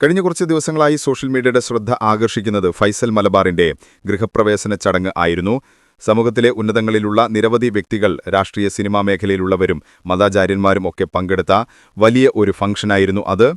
കഴിഞ്ഞ കുറച്ച് ദിവസങ്ങളായി സോഷ്യൽ മീഡിയയുടെ ശ്രദ്ധ ആകർഷിക്കുന്നത് ഫൈസൽ മലബാറിന്റെ ഗൃഹപ്രവേശന ചടങ്ങ് ആയിരുന്നു. സമൂഹത്തിലെ ഉന്നതങ്ങളിലുള്ള നിരവധി വ്യക്തികൾ രാഷ്ട്രീയ സിനിമാ മേഖലയിലുള്ളവരും മതാചാര്യന്മാരും ഒക്കെ പങ്കെടുത്ത വലിയ ഒരു ഫംഗ്ഷനായിരുന്നു അത്.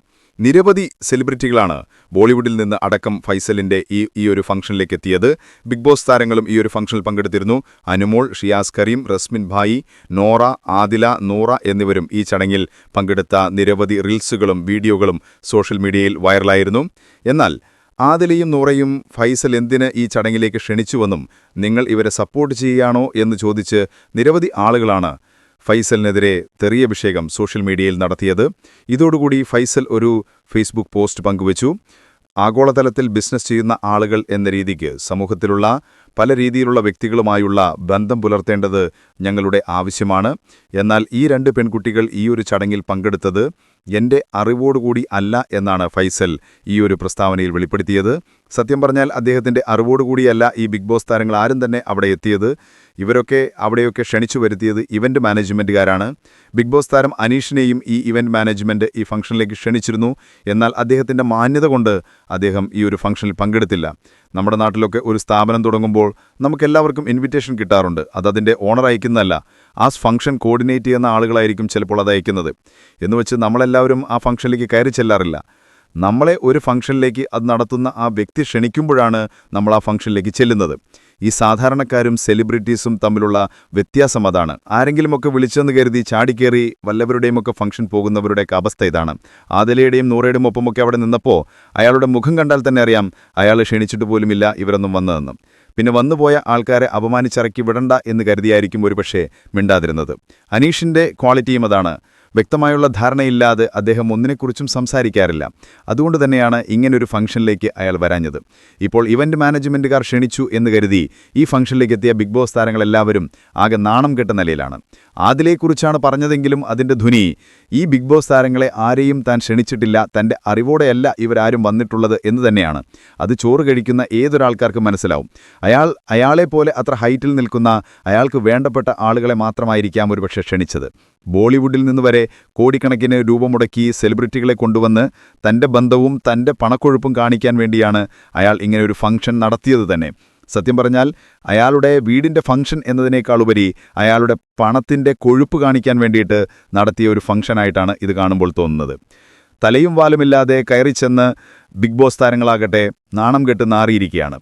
നിരവധി സെലിബ്രിറ്റികളാണ് ബോളിവുഡിൽ നിന്ന് അടക്കം ഫൈസലിന്റെ ഈ ഈ ഒരു ഫംഗ്ഷനിലേക്ക് എത്തിയത്. ബിഗ് ബോസ് താരങ്ങളും ഈ ഒരു ഫംഗ്ഷനിൽ പങ്കെടുത്തിരുന്നു. അനുമോൾ ഷിയാസ് കരീം റസ്മിൻ ഭായി നോറ ആദില നൂറ എന്നിവരും ഈ ചടങ്ങിൽ പങ്കെടുത്ത നിരവധി റീൽസുകളും വീഡിയോകളും സോഷ്യൽ മീഡിയയിൽ വൈറലായിരുന്നു. എന്നാൽ ആദിലയും നൂറയും ഫൈസൽ എന്തിന് ഈ ചടങ്ങിലേക്ക് ക്ഷണിച്ചുവെന്നും നിങ്ങൾ ഇവരെ സപ്പോർട്ട് ചെയ്യുകയാണോ എന്ന് ചോദിച്ച് നിരവധി ആളുകളാണ് ഫൈസലിനെതിരെ തെറിയഭിഷേകം സോഷ്യൽ മീഡിയയിൽ നടത്തിയത്. ഇതോടുകൂടി ഫൈസൽ ഒരു ഫേസ്ബുക്ക് പോസ്റ്റ് പങ്കുവച്ചു. ആഗോളതലത്തിൽ ബിസിനസ് ചെയ്യുന്ന ആളുകൾ എന്ന രീതിക്ക് സമൂഹത്തിലുള്ള പല രീതിയിലുള്ള വ്യക്തികളുമായുള്ള ബന്ധം പുലർത്തേണ്ടത് ഞങ്ങളുടെ ആവശ്യമാണ്. എന്നാൽ ഈ രണ്ട് പെൺകുട്ടികൾ ഈ ഒരു ചടങ്ങിൽ പങ്കെടുത്തത് എന്റെ അറിവോടുകൂടി അല്ല എന്നാണ് ഫൈസൽ ഈ ഒരു പ്രസ്താവനയിൽ വെളിപ്പെടുത്തിയത്. സത്യം പറഞ്ഞാൽ അദ്ദേഹത്തിന്റെ അറിവോടുകൂടിയല്ല ഈ ബിഗ് ബോസ് താരങ്ങൾ ആരും തന്നെ അവിടെ എത്തിയത്. ഇവരൊക്കെ അവിടെയൊക്കെ ക്ഷണിച്ചു വരുത്തിയത് ഇവന്റ് മാനേജ്മെന്റുകാരാണ് ബിഗ് ബോസ് താരം അനീഷിനെയും ഈ ഇവന്റ് മാനേജ്മെന്റ് ഈ ഫംഗ്ഷനിലേക്ക് ക്ഷണിച്ചിരുന്നു. എന്നാൽ അദ്ദേഹത്തിന്റെ മാന്യത കൊണ്ട് അദ്ദേഹം ഈ ഒരു ഫംഗ്ഷനിൽ പങ്കെടുത്തില്ല. നമ്മുടെ നാട്ടിലൊക്കെ ഒരു സ്ഥാപനം തുടങ്ങുമ്പോൾ നമുക്കെല്ലാവർക്കും ഇൻവിറ്റേഷൻ കിട്ടാറുണ്ട്. അത് അതിന്റെ ഓണർ അയക്കുന്നതല്ല. ആ ഫംഗ്ഷൻ കോർഡിനേറ്റ് ചെയ്യുന്ന ആളുകളായിരിക്കും ചിലപ്പോൾ അത് അയക്കുന്നത്. എന്നുവെച്ച് നമ്മളെല്ലാവരും ആ ഫംഗ്ഷനിലേക്ക് കയറി ചെല്ലാറില്ല. നമ്മളെ ഒരു ഫംഗ്ഷനിലേക്ക് അത് നടത്തുന്ന ആ വ്യക്തി ക്ഷണിക്കുമ്പോഴാണ് നമ്മൾ ആ ഫംഗ്ഷനിലേക്ക് ചെല്ലുന്നത്. ഈ സാധാരണക്കാരും സെലിബ്രിറ്റീസും തമ്മിലുള്ള വ്യത്യാസം അതാണ്. ആരെങ്കിലുമൊക്കെ വിളിച്ചെന്ന് കരുതി ചാടിക്കേറി വല്ലവരുടെയുമൊക്കെ ഫംഗ്ഷൻ പോകുന്നവരുടെയൊക്കെ അവസ്ഥ ഇതാണ്. ആദലയുടെയും നൂറയുടെയും ഒപ്പമൊക്കെ അവിടെ നിന്നപ്പോൾ അയാളുടെ മുഖം കണ്ടാൽ തന്നെ അറിയാം അയാൾ ക്ഷണിച്ചിട്ട് പോലുമില്ല ഇവരൊന്നും വന്നതെന്ന് പിന്നെ വന്നുപോയ ആൾക്കാരെ അപമാനിച്ചിറക്കി വിടണ്ട എന്ന് കരുതിയായിരിക്കും ഒരുപക്ഷെ മിണ്ടാതിരുന്നത്. അനീഷിന്റെ ക്വാളിറ്റിയും അതാണ്. വ്യക്തമായുള്ള ധാരണയില്ലാതെ അദ്ദേഹം ഒന്നിനെക്കുറിച്ചും സംസാരിക്കാറില്ല. അതുകൊണ്ട് തന്നെയാണ് ഇങ്ങനൊരു ഫംഗ്ഷനിലേക്ക് അയാൾ വരാഞ്ഞത്. ഇപ്പോൾ ഇവന്റ് മാനേജ്മെന്റുകാർ ക്ഷണിച്ചു എന്ന് കരുതി ഈ ഫംഗ്ഷനിലേക്ക് എത്തിയ ബിഗ് ബോസ് താരങ്ങളെല്ലാവരും ആകെ നാണം കെട്ട നിലയിലാണ്. ആദിലെക്കുറിച്ചാണ് പറഞ്ഞതെങ്കിലും അതിന്റെ ധ്വനി ഈ ബിഗ് ബോസ് താരങ്ങളെ ആരെയും താൻ ക്ഷണിച്ചിട്ടില്ല തന്റെ അറിവോടെയല്ല ഇവരാരും വന്നിട്ടുള്ളത് എന്ന് തന്നെയാണ്. അത് ചോറ് കഴിക്കുന്ന ഏതൊരാൾക്കാർക്കും മനസ്സിലാവും. അയാൾ അയാളെപ്പോലെ അത്ര ഹൈറ്റിൽ നിൽക്കുന്ന അയാൾക്ക് വേണ്ടപ്പെട്ട ആളുകളെ മാത്രമായിരിക്കാം ഒരുപക്ഷെ ക്ഷണിച്ചത്. ബോളിവുഡിൽ നിന്ന് വരെ കോടിക്കണക്കിന് രൂപ മുടക്കി സെലിബ്രിറ്റികളെ കൊണ്ടുവന്ന് തന്റെ ബന്ധവും തന്റെ പണക്കൊഴുപ്പും കാണിക്കാൻ വേണ്ടിയാണ് അയാൾ ഇങ്ങനെ ഒരു ഫംഗ്ഷൻ നടത്തിയത് തന്നെ. സത്യം പറഞ്ഞാൽ അയാളുടെ വീടിന്റെ ഫംഗ്ഷൻ എന്നതിനേക്കാളുപരി അയാളുടെ പണത്തിന്റെ കൊഴുപ്പ് കാണിക്കാൻ വേണ്ടിയിട്ട് നടത്തിയ ഒരു ഫംഗ്ഷനായിട്ടാണ് ഇത് കാണുമ്പോൾ തോന്നുന്നത്. തലയും വാലുമില്ലാതെ കയറി ചെന്ന് ബിഗ് ബോസ് താരങ്ങളാകട്ടെ നാണം കെട്ട് നാറിയിരിക്കുകയാണ്.